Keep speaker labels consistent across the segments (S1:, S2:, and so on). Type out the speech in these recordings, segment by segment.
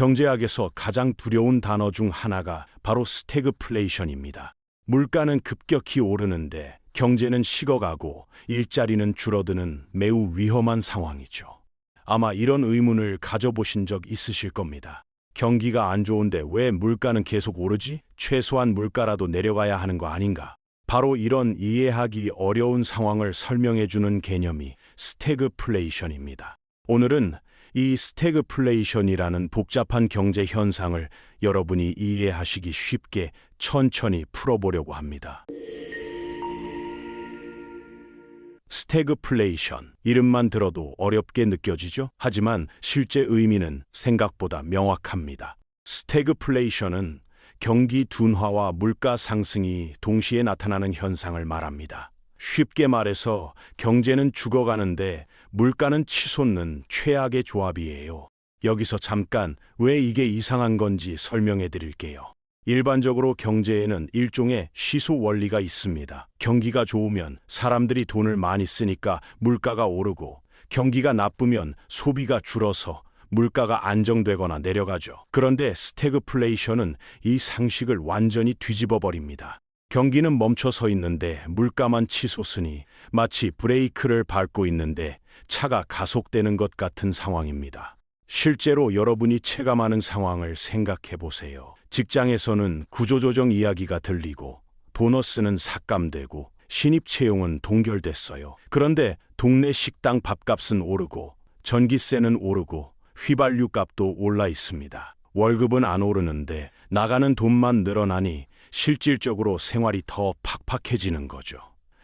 S1: 경제학에서 가장 두려운 단어 중 하나가 바로 스태그플레이션입니다. 물가는 급격히 오르는데 경제는 식어가고 일자리는 줄어드는 매우 위험한 상황이죠. 아마 이런 의문을 가져보신 적 있으실 겁니다. 경기가 안 좋은데 왜 물가는 계속 오르지? 최소한 물가라도 내려가야 하는 거 아닌가? 바로 이런 이해하기 어려운 상황을 설명해주는 개념이 스태그플레이션입니다. 오늘은 이 스태그플레이션이라는 복잡한 경제 현상을 여러분이 이해하시기 쉽게 천천히 풀어보려고 합니다. 스태그플레이션. 이름만 들어도 어렵게 느껴지죠? 하지만 실제 의미는 생각보다 명확합니다. 스태그플레이션은 경기 둔화와 물가 상승이 동시에 나타나는 현상을 말합니다. 쉽게 말해서 경제는 죽어가는데 물가는 치솟는 최악의 조합이에요. 여기서 잠깐 왜 이게 이상한 건지 설명해 드릴게요. 일반적으로 경제에는 일종의 시소 원리가 있습니다. 경기가 좋으면 사람들이 돈을 많이 쓰니까 물가가 오르고 경기가 나쁘면 소비가 줄어서 물가가 안정되거나 내려가죠. 그런데 스태그플레이션은 이 상식을 완전히 뒤집어 버립니다. 경기는 멈춰 서 있는데 물가만 치솟으니 마치 브레이크를 밟고 있는데 차가 가속되는 것 같은 상황입니다. 실제로 여러분이 체감하는 상황을 생각해 보세요. 직장에서는 구조조정 이야기가 들리고 보너스는 삭감되고 신입 채용은 동결됐어요. 그런데 동네 식당 밥값은 오르고 전기세는 오르고 휘발유 값도 올라 있습니다. 월급은 안 오르는데 나가는 돈만 늘어나니 실질적으로 생활이 더 팍팍해지는 거죠.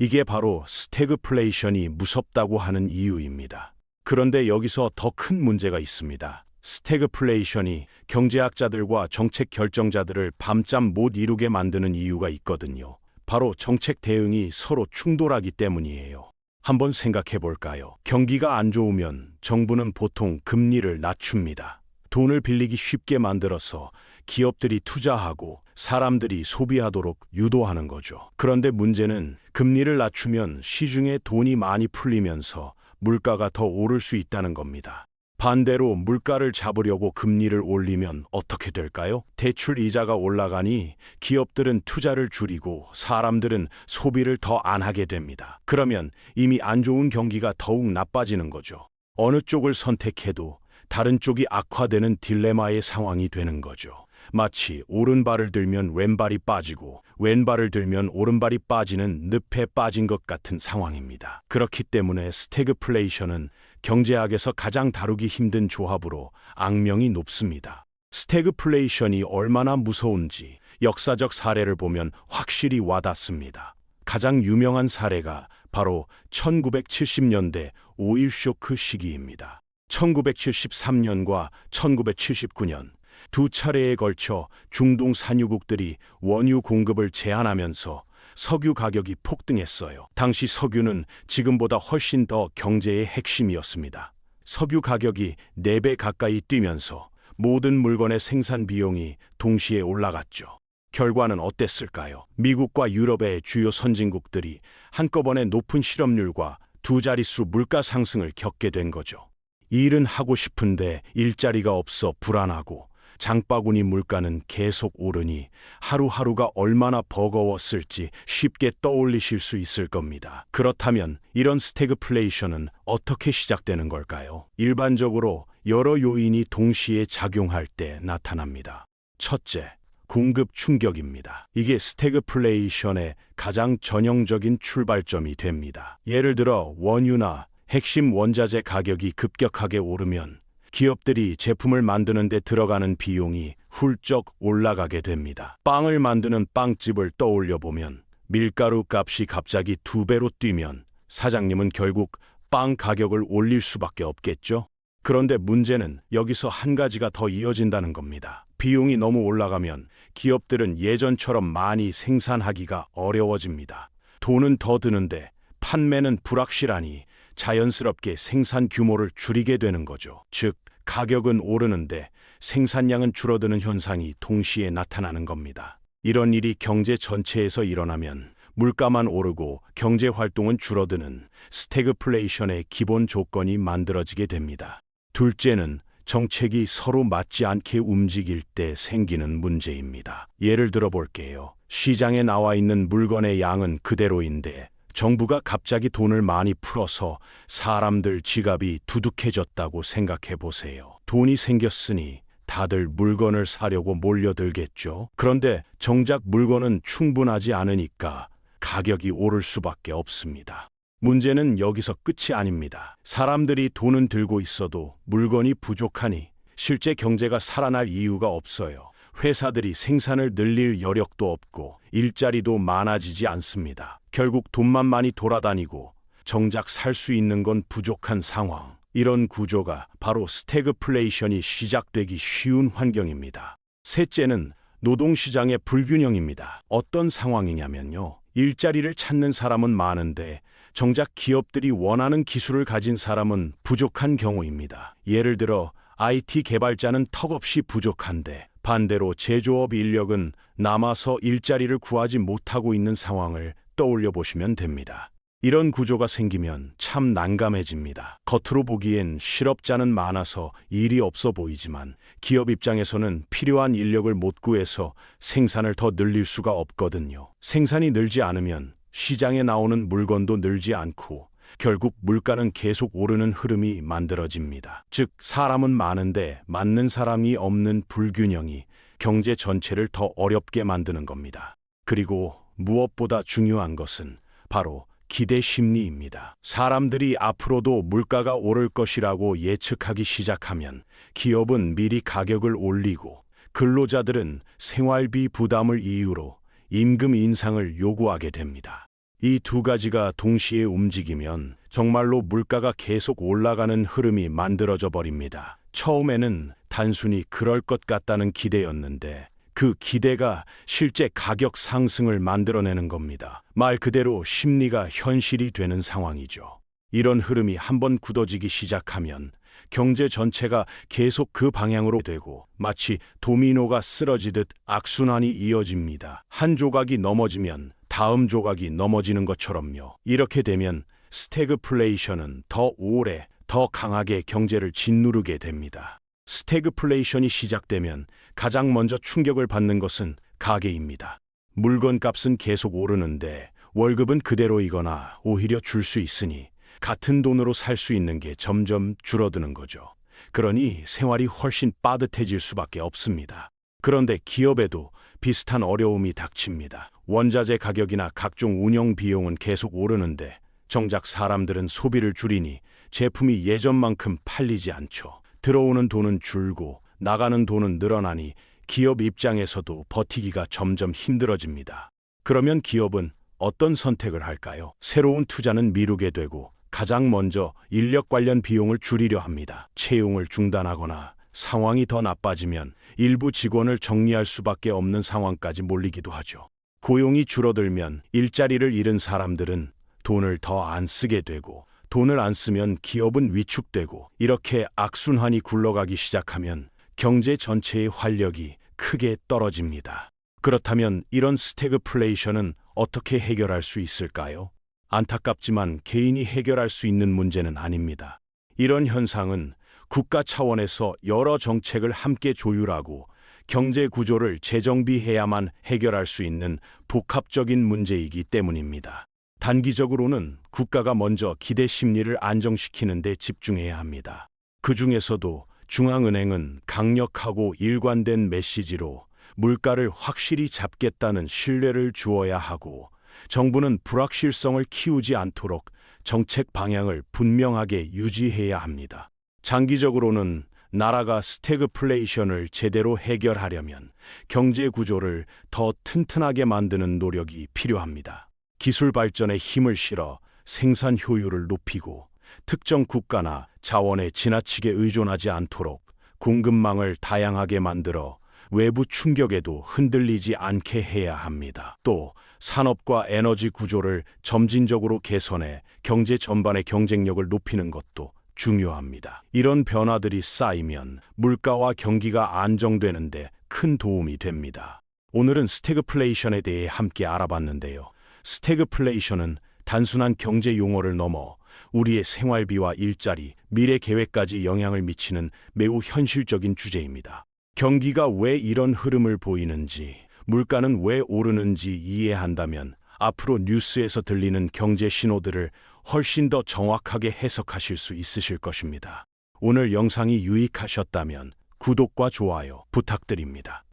S1: 이게 바로 스태그플레이션이 무섭다고 하는 이유입니다. 그런데 여기서 더 큰 문제가 있습니다. 스태그플레이션이 경제학자들과 정책 결정자들을 밤잠 못 이루게 만드는 이유가 있거든요. 바로 정책 대응이 서로 충돌하기 때문이에요. 한번 생각해 볼까요? 경기가 안 좋으면 정부는 보통 금리를 낮춥니다. 돈을 빌리기 쉽게 만들어서 기업들이 투자하고 사람들이 소비하도록 유도하는 거죠. 그런데 문제는 금리를 낮추면 시중에 돈이 많이 풀리면서 물가가 더 오를 수 있다는 겁니다. 반대로 물가를 잡으려고 금리를 올리면 어떻게 될까요? 대출 이자가 올라가니 기업들은 투자를 줄이고 사람들은 소비를 더 안 하게 됩니다. 그러면 이미 안 좋은 경기가 더욱 나빠지는 거죠. 어느 쪽을 선택해도 다른 쪽이 악화되는 딜레마의 상황이 되는 거죠. 마치 오른발을 들면 왼발이 빠지고 왼발을 들면 오른발이 빠지는 늪에 빠진 것 같은 상황입니다. 그렇기 때문에 스태그플레이션은 경제학에서 가장 다루기 힘든 조합으로 악명이 높습니다. 스태그플레이션이 얼마나 무서운지 역사적 사례를 보면 확실히 와닿습니다. 가장 유명한 사례가 바로 1970년대 오일 쇼크 시기입니다. 1973년과 1979년 두 차례에 걸쳐 중동 산유국들이 원유 공급을 제한하면서 석유 가격이 폭등했어요. 당시 석유는 지금보다 훨씬 더 경제의 핵심이었습니다. 석유 가격이 4배 가까이 뛰면서 모든 물건의 생산 비용이 동시에 올라갔죠. 결과는 어땠을까요? 미국과 유럽의 주요 선진국들이 한꺼번에 높은 실업률과 두 자릿수 물가 상승을 겪게 된 거죠. 일은 하고 싶은데 일자리가 없어 불안하고 장바구니 물가는 계속 오르니 하루하루가 얼마나 버거웠을지 쉽게 떠올리실 수 있을 겁니다. 그렇다면 이런 스태그플레이션은 어떻게 시작되는 걸까요? 일반적으로 여러 요인이 동시에 작용할 때 나타납니다. 첫째, 공급 충격입니다. 이게 스태그플레이션의 가장 전형적인 출발점이 됩니다. 예를 들어 원유나 핵심 원자재 가격이 급격하게 오르면 기업들이 제품을 만드는 데 들어가는 비용이 훌쩍 올라가게 됩니다. 빵을 만드는 빵집을 떠올려 보면 밀가루 값이 갑자기 두 배로 뛰면 사장님은 결국 빵 가격을 올릴 수밖에 없겠죠. 그런데 문제는 여기서 한 가지가 더 이어진다는 겁니다. 비용이 너무 올라가면 기업들은 예전처럼 많이 생산하기가 어려워집니다. 돈은 더 드는데 판매는 불확실하니 자연스럽게 생산 규모를 줄이게 되는 거죠. 즉, 가격은 오르는데 생산량은 줄어드는 현상이 동시에 나타나는 겁니다. 이런 일이 경제 전체에서 일어나면 물가만 오르고 경제 활동은 줄어드는 스태그플레이션의 기본 조건이 만들어지게 됩니다. 둘째는 정책이 서로 맞지 않게 움직일 때 생기는 문제입니다. 예를 들어 볼게요. 시장에 나와 있는 물건의 양은 그대로인데 정부가 갑자기 돈을 많이 풀어서 사람들 지갑이 두둑해졌다고 생각해 보세요. 돈이 생겼으니 다들 물건을 사려고 몰려들겠죠. 그런데 정작 물건은 충분하지 않으니까 가격이 오를 수밖에 없습니다. 문제는 여기서 끝이 아닙니다. 사람들이 돈은 들고 있어도 물건이 부족하니 실제 경제가 살아날 이유가 없어요. 회사들이 생산을 늘릴 여력도 없고 일자리도 많아지지 않습니다. 결국 돈만 많이 돌아다니고 정작 살 수 있는 건 부족한 상황. 이런 구조가 바로 스태그플레이션이 시작되기 쉬운 환경입니다. 셋째는 노동시장의 불균형입니다. 어떤 상황이냐면요. 일자리를 찾는 사람은 많은데 정작 기업들이 원하는 기술을 가진 사람은 부족한 경우입니다. 예를 들어 IT 개발자는 턱없이 부족한데 반대로 제조업 인력은 남아서 일자리를 구하지 못하고 있는 상황을 떠올려 보시면 됩니다. 이런 구조가 생기면 참 난감해집니다. 겉으로 보기엔 실업자는 많아서 일이 없어 보이지만 기업 입장에서는 필요한 인력을 못 구해서 생산을 더 늘릴 수가 없거든요. 생산이 늘지 않으면 시장에 나오는 물건도 늘지 않고 결국 물가는 계속 오르는 흐름이 만들어집니다. 즉, 사람은 많은데 맞는 사람이 없는 불균형이 경제 전체를 더 어렵게 만드는 겁니다. 그리고 무엇보다 중요한 것은 바로 기대 심리입니다. 사람들이 앞으로도 물가가 오를 것이라고 예측하기 시작하면 기업은 미리 가격을 올리고 근로자들은 생활비 부담을 이유로 임금 인상을 요구하게 됩니다. 이 두 가지가 동시에 움직이면 정말로 물가가 계속 올라가는 흐름이 만들어져 버립니다. 처음에는 단순히 그럴 것 같다는 기대였는데 그 기대가 실제 가격 상승을 만들어내는 겁니다. 말 그대로 심리가 현실이 되는 상황이죠. 이런 흐름이 한번 굳어지기 시작하면 경제 전체가 계속 그 방향으로 되고 마치 도미노가 쓰러지듯 악순환이 이어집니다. 한 조각이 넘어지면 다음 조각이 넘어지는 것처럼요. 이렇게 되면 스태그플레이션은 더 오래, 더 강하게 경제를 짓누르게 됩니다. 스태그플레이션이 시작되면 가장 먼저 충격을 받는 것은 가계입니다. 물건 값은 계속 오르는데 월급은 그대로이거나 오히려 줄 수 있으니 같은 돈으로 살 수 있는 게 점점 줄어드는 거죠. 그러니 생활이 훨씬 빠듯해질 수밖에 없습니다. 그런데 기업에도 비슷한 어려움이 닥칩니다. 원자재 가격이나 각종 운영 비용은 계속 오르는데 정작 사람들은 소비를 줄이니 제품이 예전만큼 팔리지 않죠. 들어오는 돈은 줄고 나가는 돈은 늘어나니 기업 입장에서도 버티기가 점점 힘들어집니다. 그러면 기업은 어떤 선택을 할까요? 새로운 투자는 미루게 되고 가장 먼저 인력 관련 비용을 줄이려 합니다. 채용을 중단하거나 상황이 더 나빠지면 일부 직원을 정리할 수밖에 없는 상황까지 몰리기도 하죠. 고용이 줄어들면 일자리를 잃은 사람들은 돈을 더 안 쓰게 되고 돈을 안 쓰면 기업은 위축되고 이렇게 악순환이 굴러가기 시작하면 경제 전체의 활력이 크게 떨어집니다. 그렇다면 이런 스태그플레이션은 어떻게 해결할 수 있을까요? 안타깝지만 개인이 해결할 수 있는 문제는 아닙니다. 이런 현상은 국가 차원에서 여러 정책을 함께 조율하고 경제 구조를 재정비해야만 해결할 수 있는 복합적인 문제이기 때문입니다. 단기적으로는 국가가 먼저 기대 심리를 안정시키는 데 집중해야 합니다. 그 중에서도 중앙은행은 강력하고 일관된 메시지로 물가를 확실히 잡겠다는 신뢰를 주어야 하고 정부는 불확실성을 키우지 않도록 정책 방향을 분명하게 유지해야 합니다. 장기적으로는 나라가 스태그플레이션을 제대로 해결하려면 경제 구조를 더 튼튼하게 만드는 노력이 필요합니다. 기술 발전에 힘을 실어 생산 효율을 높이고 특정 국가나 자원에 지나치게 의존하지 않도록 공급망을 다양하게 만들어 외부 충격에도 흔들리지 않게 해야 합니다. 또 산업과 에너지 구조를 점진적으로 개선해 경제 전반의 경쟁력을 높이는 것도 중요합니다. 이런 변화들이 쌓이면 물가와 경기가 안정되는데 큰 도움이 됩니다. 오늘은 스태그플레이션에 대해 함께 알아봤는데요. 스태그플레이션은 단순한 경제 용어를 넘어 우리의 생활비와 일자리, 미래 계획까지 영향을 미치는 매우 현실적인 주제입니다. 경기가 왜 이런 흐름을 보이는지, 물가는 왜 오르는지 이해한다면 앞으로 뉴스에서 들리는 경제 신호들을 훨씬 더 정확하게 해석하실 수 있으실 것입니다. 오늘 영상이 유익하셨다면 구독과 좋아요 부탁드립니다.